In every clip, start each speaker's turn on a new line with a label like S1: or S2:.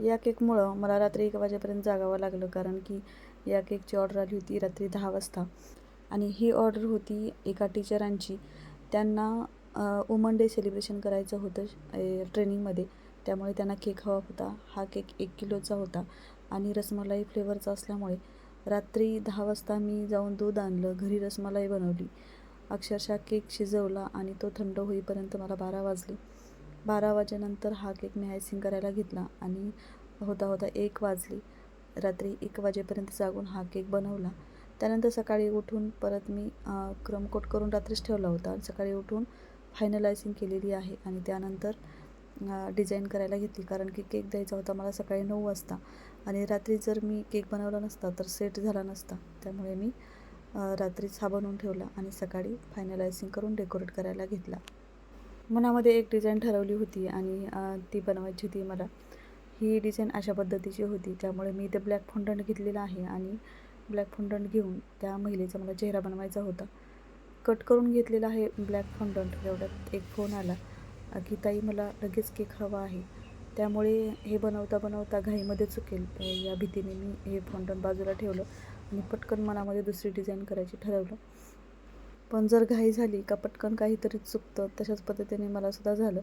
S1: या केकमुळं मला रात्री एक वाजेपर्यंत जागावं लागलं कारण की या केकची ऑर्डर आली होती रात्री दहा वाजता. आणि ही ऑर्डर होती एका टीचरांची. त्यांना वुमन डे सेलिब्रेशन करायचं होतं ट्रेनिंगमध्ये. त्यामुळे त्यांना केक हवा होता. हा केक एक किलोचा होता आणि रसमलाई फ्लेवरचा असल्यामुळे रात्री दहा वाजता मी जाऊन दूध आणलं घरी रसमलाई बनवली. अक्षरशः केक शिजवला आणि तो थंड होईपर्यंत मला बारा वाजले. बारा वाजेनंतर हा केक मी आयसिंग करायला घेतला आणि होता होता एक वाजली. रात्री एक वाजेपर्यंत जागून हा केक बनवला. त्यानंतर सकाळी उठून परत मी क्रमकोट करून रात्रीच ठेवला होता. सकाळी उठून फायनलायझिंग केलेली आहे आणि त्यानंतर डिझाईन करायला घेतली. कारण की केक द्यायचा होता मला सकाळी नऊ वाजता आणि रात्री जर मी केक बनवला नसता तर सेट झाला नसता. त्यामुळे मी रात्रीच हा बनवून ठेवला आणि सकाळी फायनलायझिंग करून डेकोरेट करायला घेतला. मनामध्ये एक डिझाईन ठरवली होती आणि ती बनवायची होती मला. ही डिझाईन अशा पद्धतीची होती त्यामुळे मी ते ब्लॅक फोंडंट घेतलेला आहे आणि ब्लॅक फोंडंट घेऊन त्या महिलेचा मला चेहरा बनवायचा होता. कट करून घेतलेला आहे ब्लॅक फोंडंट एवढ्यात एक फोन आला की ताई मला लगेच केक हवा आहे. त्यामुळे हे बनवता बनवता घाईमध्ये चुकेल. या भीतीने मी हे फोंडंट बाजूला ठेवलं आणि पटकन मनामध्ये दुसरी डिझाईन करायची ठरवलं. पण जर घाई झाली का पटकन काहीतरी चुकतं तशाच पद्धतीने मला सुद्धा झालं.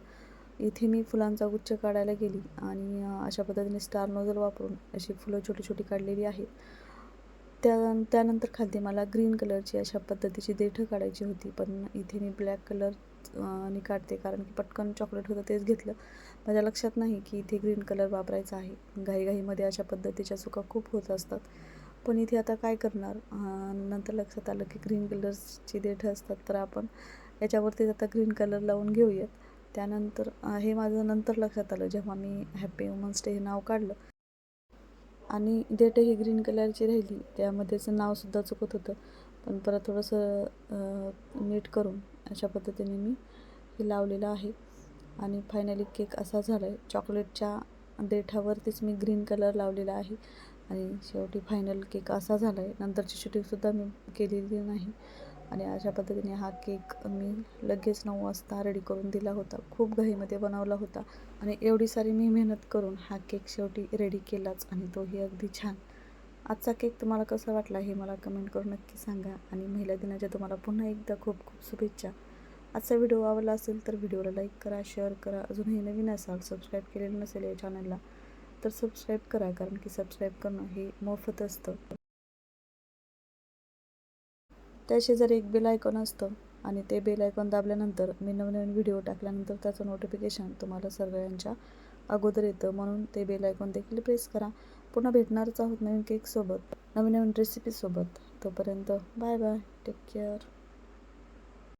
S1: इथे मी फुलांचा गुच्छ काढायला गेली आणि अशा पद्धतीने स्टार नोझल वापरून अशी फुलं छोटी छोटी काढलेली आहेत. त्या त्यानंतर खालती मला ग्रीन कलरची अशा पद्धतीची देठं काढायची होती पण इथे मी ब्लॅक कलर आणि काढते कारण की पटकन चॉकलेट होतं तेच घेतलं. माझ्या लक्षात नाही की इथे ग्रीन कलर वापरायचा आहे. घाईघाईमध्ये अशा पद्धतीच्या चुका खूप होत असतात. पण इथे आता काय करणार? नंतर लक्षात आलं की ग्रीन कलर्सची देठं असतात तर आपण याच्यावरतीच आता ग्रीन कलर लावून घेऊयात. त्यानंतर हे माझं नंतर लक्षात आलं जेव्हा मी हॅपी वुमन्स डे हे नाव काढलं. आणि डेट ही ग्रीन कलरची राहिली. त्यामध्येचं नावसुद्धा चुकत होतं. पण परत थोडंसं नीट करून अशा पद्धतीने मी हे लावलेलं आहे. आणि फायनली केक असा झाला आहे चॉकलेटच्या देठावरतीच मी ग्रीन कलर लावलेला आहे. आणि शेवटी फायनल केक असा झाला आहे नंतरची शूटिंगसुद्धा मी केलेली नाही. आणि अशा पद्धतीने हा केक मी लगेच नऊ वाजता रेडी करून दिला होता. खूप घाईमध्ये बनवला होता. आणि एवढी सारी मी मेहनत करून हा केक शेवटी रेडी केलाच आणि तोही अगदी छान. आजचा केक तुम्हाला कसा वाटला हे मला कमेंट करून नक्की सांगा. आणि महिला दिनाच्या तुम्हाला पुन्हा एकदा खूप खूप शुभेच्छा. आजचा व्हिडिओ आवडला असेल तर व्हिडिओला लाईक करा शेअर करा. अजूनही नवीन असाल सबस्क्राईब केलेलं नसेल या चॅनलला तर सबस्क्राईब करा कारण की सबस्क्राईब करणं हे मोफत असतं. त्या शेजारी एक बेल आयकॉन असतं आणि ते बेल आयकॉन दाबल्यानंतर मी नवनवीन व्हिडिओ टाकल्यानंतर त्याचं नोटिफिकेशन तुम्हाला सगळ्यांच्या अगोदर येतं. म्हणून ते बेल आयकॉन देखील प्रेस करा. पुन्हा भेटणारच आहोत नवीन केकसोबत नवीन नवीन रेसिपीसोबत तोपर्यंत बाय बाय टेक केअर